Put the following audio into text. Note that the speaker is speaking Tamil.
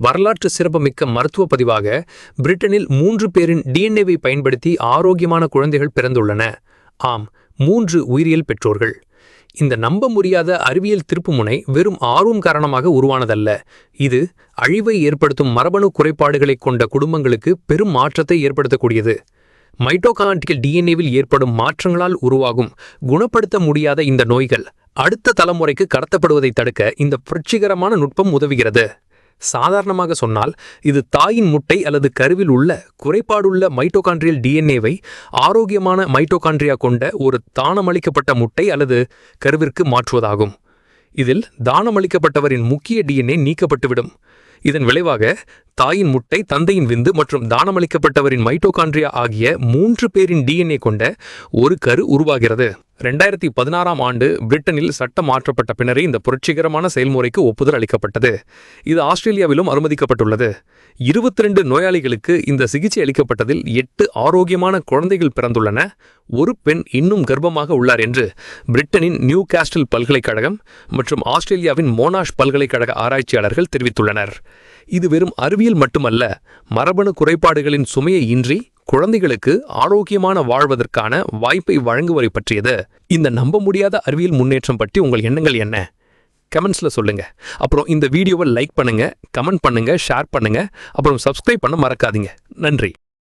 வரலாற்று சிறப்புமிக்க மருத்துவ பதிவாக பிரிட்டனில் மூன்று பேரின் டிஎன்ஏவை பயன்படுத்தி ஆரோக்கியமான குழந்தைகள் பிறந்துள்ளன. ஆம் மூன்று உயிரியல் பெற்றோர்கள். இந்த நம்ப முடியாத அறிவியல் திருப்புமுனை வெறும் ஆர்வம் காரணமாக உருவானதல்ல. இது அழிவை ஏற்படுத்தும் மரபணு குறைபாடுகளைக் கொண்ட குடும்பங்களுக்கு பெரும் மாற்றத்தை ஏற்படுத்தக்கூடியது. மைட்டோகாண்டிக்கல் டிஎன்ஏவில் ஏற்படும் மாற்றங்களால் உருவாகும் குணப்படுத்த முடியாத இந்த நோய்கள் அடுத்த தலைமுறைக்கு கடத்தப்படுவதை தடுக்க இந்த புரட்சிகரமான நுட்பம் உதவுகிறது. சாதாரணமாக சொன்னால் இது தாயின் முட்டை அல்லது கருவில் உள்ள குறைபாடுள்ள மைட்டோகான்ட்ரியல் டிஎன்ஏவை ஆரோக்கியமான மைட்டோகான்ட்ரியா கொண்ட ஒரு தானமளிக்கப்பட்ட முட்டை அல்லது கருவிற்கு மாற்றுவதாகும். இதில் தானமளிக்கப்பட்டவரின் முக்கிய டிஎன்ஏ நீக்கப்பட்டுவிடும். இதன் விளைவாக தாயின் முட்டை தந்தையின் விந்து மற்றும் தானமளிக்கப்பட்டவரின் மைட்டோகாண்ட்ரியா ஆகிய மூன்று பேரின் டிஎன்ஏ கொண்ட ஒரு கரு உருவாகிறது. ரெண்டாயிரத்தி பதினாறாம் ஆண்டு பிரிட்டனில் சட்டம் மாற்றப்பட்ட பின்னரே இந்த புரட்சிகரமான செயல்முறைக்கு ஒப்புதல் அளிக்கப்பட்டது. இது ஆஸ்திரேலியாவிலும் அனுமதிக்கப்பட்டுள்ளது. இருபத்தி ரெண்டு நோயாளிகளுக்கு இந்த சிகிச்சை அளிக்கப்பட்டதில் எட்டு ஆரோக்கியமான குழந்தைகள் பிறந்துள்ளன. ஒரு பெண் இன்னும் கர்ப்பமாக உள்ளார் என்று பிரிட்டனின் நியூ காஸ்டில் பல்கலைக்கழகம் மற்றும் ஆஸ்திரேலியாவின் மோனாஷ் பல்கலைக்கழக ஆராய்ச்சியாளர்கள் தெரிவித்துள்ளனர். இது வெறும் அறிவியல் மட்டுமல்ல மரபணு குறைபாடுகளின் சுமையை இன்றி குழந்தைகளுக்கு ஆரோக்கியமான வாழ்வதற்கான வாய்ப்பை வழங்குவதை பற்றியது. இந்த நம்ப முடியாத அறிவியல் முன்னேற்றம் பற்றி உங்கள் எண்ணங்கள் என்ன? கமெண்ட்ஸில் சொல்லுங்க. அப்புறம் இந்த வீடியோவை லைக் பண்ணுங்க கமெண்ட் பண்ணுங்க ஷேர் பண்ணுங்க. அப்புறம் சப்ஸ்கிரைப் பண்ண மறக்காதீங்க. நன்றி.